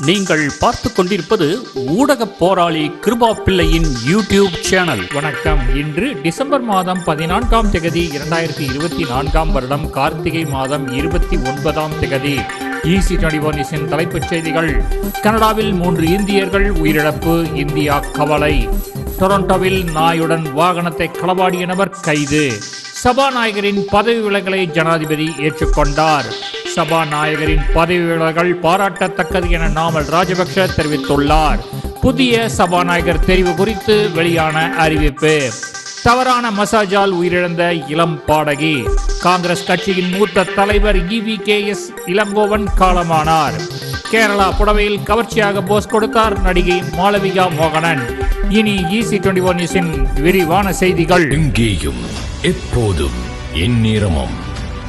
நீங்கள் பார்த்து கொண்டிருப்பது ஊடக போராளி கிருபா பிள்ளையின் யூடியூப் சேனல். வணக்கம். இன்று டிசம்பர் மாதம் பதினான்காம் திகதி இரண்டாயிரத்தி இருபத்தி நான்காம் வருடம் கார்த்திகை மாதம் இருபத்தி ஒன்பதாம் திகதி ஈசி டுவெண்டி தலைப்புச் செய்திகள். கனடாவில் மூன்று இந்தியர்கள் உயிரிழப்பு இந்தியா கவலை. டொரண்டோவில் நாயுடன் வாகனத்தை களவாடிய நபர் கைது. சபாநாயகரின் பதவி விலகலை ஜனாதிபதி ஏற்றுக்கொண்டார். சபாநாயகரின் பதவி விலகல் பாராட்டத்தக்கது என நாமல் ராஜபக்ஷ தெரிவித்துள்ளார். புதிய சபாநாயகர் தெரிவு குறித்து வெளியான அறிவிப்பு. தவறான மசாஜால் உயிரிழந்த இளம் பாடகி. காங்கிரஸ் கட்சியின் மூத்த தலைவர் இவி கே எஸ் இளங்கோவன் காலமானார். கேரளா புடவையில் கவர்ச்சியாக போஸ் கொடுத்தார் நடிகை மாளவிகா மோகனன். இனி இசி டுவெண்டி ஒன் விரிவான செய்திகள். எங்கேயும் எப்போதும் எந்நேரமும்.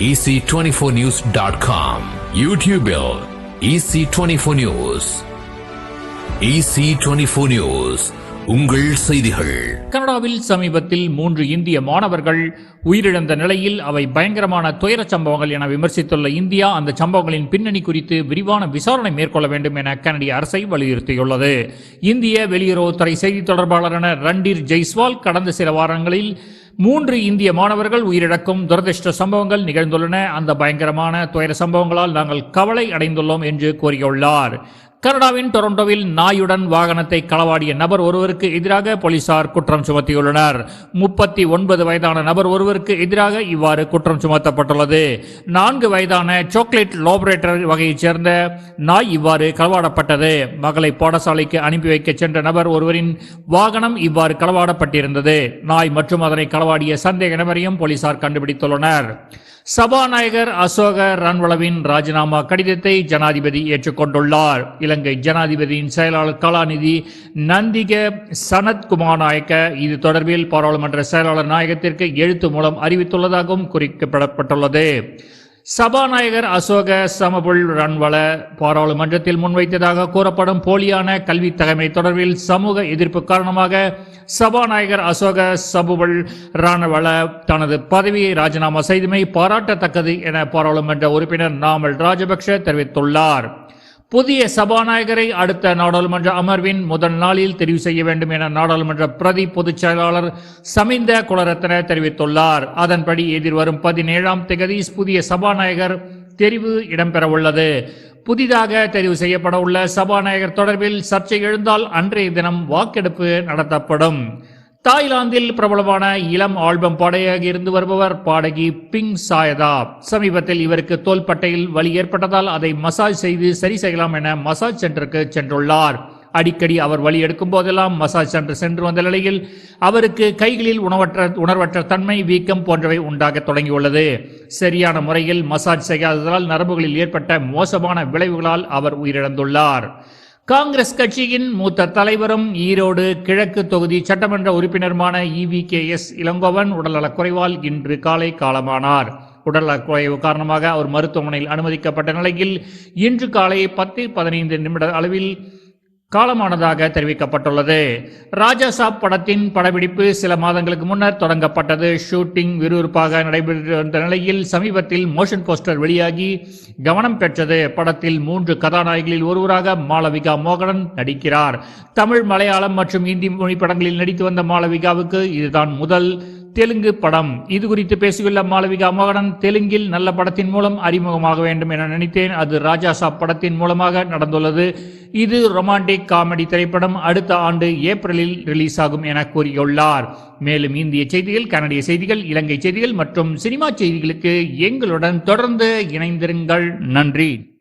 ec24news.com யூடியூபில் ec24 நியூஸ் ec24 நியூஸ் உங்கள் செய்திகள். கனடாவில் சமீபத்தில் மூன்று இந்திய மாணவர்கள் உயிரிழந்த நிலையில் அவை பயங்கரமான துயர சம்பவங்கள் என விமர்சித்துள்ள இந்தியா அந்த சம்பவங்களின் பின்னணி குறித்து விரிவான விசாரணை மேற்கொள்ள வேண்டும் என கனடிய அரசை வலியுறுத்தியுள்ளது. இந்திய வெளியுறவுத்துறை செய்தி தொடர்பாளரான ரண்டீர் ஜெய்ஸ்வால் கடந்த சில வாரங்களில் மூன்று இந்திய மாணவர்கள் உயிரிழக்கும் துரதிருஷ்ட சம்பவங்கள் நிகழ்ந்துள்ளன. அந்த பயங்கரமான துயர சம்பவங்களால் நாங்கள் கவலை அடைந்துள்ளோம் என்று கூறியுள்ளார். கனடாவின் டொரண்டோவில் நாயுடன் வாகனத்தை களவாடிய நபர் ஒருவருக்கு எதிராக போலீசார் குற்றம் சுமத்தியுள்ளனர். முப்பத்தி ஒன்பது வயதான நபர் ஒருவருக்கு எதிராக இவ்வாறு குற்றம் சுமத்தப்பட்டுள்ளது. நான்கு வயதான சாக்லேட் லோபரேட்டர் வகையைச் சேர்ந்த நாய் இவ்வாறு களவாடப்பட்டது. மகளை பாடசாலைக்கு அனுப்பி வைக்க சென்ற நபர் ஒருவரின் வாகனம் இவ்வாறு களவாடப்பட்டிருந்தது. நாய் மற்றும் அதனை களவாடிய சந்தேக நபரையும் போலீசார் கண்டுபிடித்துள்ளனர். சபாநாயகர் அசோக ரன்வளவின் ராஜினாமா கடிதத்தை ஜனாதிபதி ஏற்றுக்கொண்டுள்ளார். இலங்கை ஜனாதிபதியின் செயலாளர் கலாநிதி நந்திக சனத்குமார் நாயக்க இது தொடர்பில் பாராளுமன்ற செயலாளர் நாயகத்திற்கு எழுத்து மூலம் அறிவித்துள்ளதாகவும் குறிக்கப்படப்பட்டுள்ளது. சபாநாயகர் அசோக சமபுல் ரன்வள பாராளுமன்றத்தில் முன்வைத்ததாக கூறப்படும் போலியான கல்வி தகமை தொடர்பில் சமூக எதிர்ப்பு காரணமாக சபாநாயகர் அசோக சபுபல் ரணவள தனது பதவியை ராஜினாமா செய்தமை பாராட்டத்தக்கது என பாராளுமன்ற உறுப்பினர் நாமல் ராஜபக்ஷ தெரிவித்துள்ளார். புதிய சபாநாயகரை அடுத்த நாடாளுமன்ற அமர்வின் முதல் நாளில் தெரிவு செய்ய வேண்டும் என நாடாளுமன்ற பிரதி பொதுச் செயலாளர் சமிந்த குலரத்ன தெரிவித்துள்ளார். அதன்படி எதிர்வரும் பதினேழாம் திகதி புதிய சபாநாயகர் தெரிவு இடம்பெறவுள்ளது. புதிதாக தெரிவு செய்யப்பட உள்ள சபாநாயகர் தொடர்பில் சர்ச்சை எழுந்தால் அன்றைய தினம் வாக்கெடுப்பு நடத்தப்படும். தாய்லாந்தில் பிரபலமான இளம் ஆல்பம் பாடகியாக இருந்து வருபவர் பாடகி பிங் சாயதா. சமீபத்தில் இவருக்கு தோள்பட்டையில் வலி ஏற்பட்டதால் அதை மசாஜ் செய்து சரி செய்யலாம் என மசாஜ் சென்டருக்கு சென்றுள்ளார். அடிக்கடி அவர் வழி எடுக்கும் போதெல்லாம் மசாஜ் சென்டர் சென்று வந்த நிலையில் அவருக்கு கைகளில் உணவற்ற உணர்வற்ற தன்மை வீக்கம் போன்றவை உண்டாக தொடங்கியுள்ளது. சரியான முறையில் மசாஜ் செய்யாததால் நரம்புகளில் ஏற்பட்ட மோசமான விளைவுகளால் அவர் உயிரிழந்துள்ளார். காங்கிரஸ் கட்சியின் மூத்த தலைவரும் ஈரோடு கிழக்கு தொகுதி சட்டமன்ற உறுப்பினருமான E V K S Elangovan உடல்நலக்குறைவால் இன்று காலை காலமானார். உடல்நலக்குறைவு காரணமாக அவர் மருத்துவமனையில் அனுமதிக்கப்பட்ட நிலையில் இன்று காலை பத்து பதினைந்து நிமிட அளவில் காலமானதாக தெரிவிக்கப்பட்டுள்ளது. ராஜா சாப் படத்தின் படப்பிடிப்பு சில மாதங்களுக்கு முன்னர் தொடங்கப்பட்டது. ஷூட்டிங் விறுவிறுப்பாக நடைபெற்று வந்த நிலையில் சமீபத்தில் மோஷன் போஸ்டர் வெளியாகி கவனம் பெற்றது. படத்தில் மூன்று கதாநாயகிகளில் ஒருவராக மாளவிகா மோகனன் நடிக்கிறார். தமிழ் மலையாளம் மற்றும் இந்தி மொழி படங்களில் நடித்து வந்த மாளவிகாவுக்கு இதுதான் முதல் தெலுங்கு படம். இது குறித்து பேசியுள்ள மாளவிகா மோகனன் தெலுங்கில் நல்ல படத்தின் மூலம் அறிமுகமாக வேண்டும் என நினைத்தேன். அது ராஜா சாப் படத்தின் மூலமாக நடந்துள்ளது. இது ரொமான்டிக் காமெடி திரைப்படம். அடுத்த ஆண்டு ஏப்ரலில் ரிலீஸ் ஆகும் என கூறியுள்ளார். மேலும் இந்திய செய்திகள் கனடிய செய்திகள் இலங்கை செய்திகள் மற்றும் சினிமா செய்திகளுக்கு எங்களுடன் தொடர்ந்து இணைந்திருங்கள். நன்றி.